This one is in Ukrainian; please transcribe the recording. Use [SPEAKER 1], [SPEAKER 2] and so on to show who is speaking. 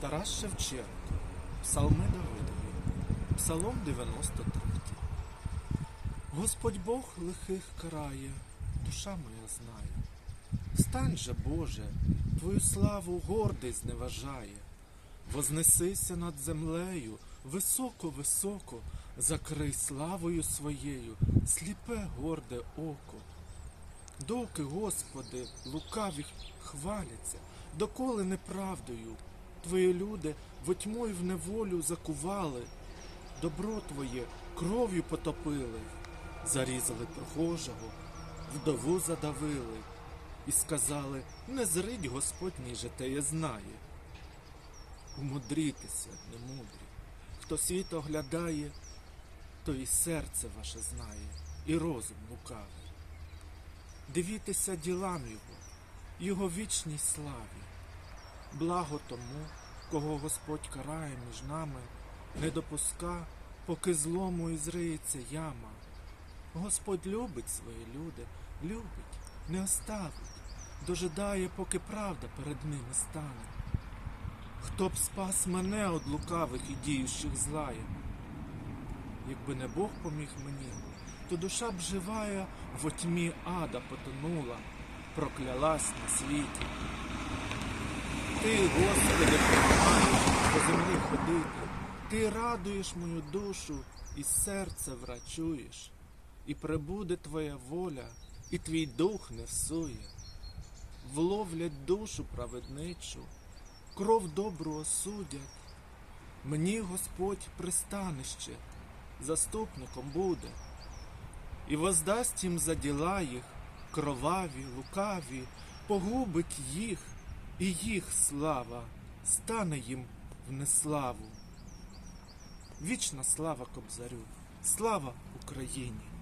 [SPEAKER 1] Тарас Шевченко, Псалми Давидові, Псалом 93. Господь Бог лихих карає, душа моя знає. Стань же, Боже, Твою славу гордий зневажає. Вознесися над землею, високо-високо, закрий славою своєю, сліпе горде око. Доки, Господи, лукаві хваляться, доколи неправдою, Твої люди й в неволю закували, добро Твоє кров'ю потопили, зарізали прохожого, вдову задавили, і сказали, не зрить Господь ніже теє знає. Умудрітеся, немудрі, хто світ оглядає, то і серце ваше знає, і розум лукавий. Дивітеся ділам Його, Його вічній славі. Благо тому, кого Господь карає між нами, не допуска, поки злому і зриється яма. Господь любить свої люди, любить, не оставить, дожидає, поки правда перед ними стане. Хто б спас мене од лукавих і діючих злая? Якби не Бог поміг мені, то душа б живая во тьмі ада потонула, проклялась на світі. Ти, Господи, допомагаєш по землі ходити, ти радуєш мою душу і серце врачуєш, і прибуде твоя воля, і твій дух не всує. Вловлять душу праведничу, кров добру осудять. Мені Господь пристанище, заступником буде, і воздасть їм за діла їх, кроваві, лукаві, погубить їх, і їх слава стане їм в неславу. Вічна слава Кобзарю, слава Україні!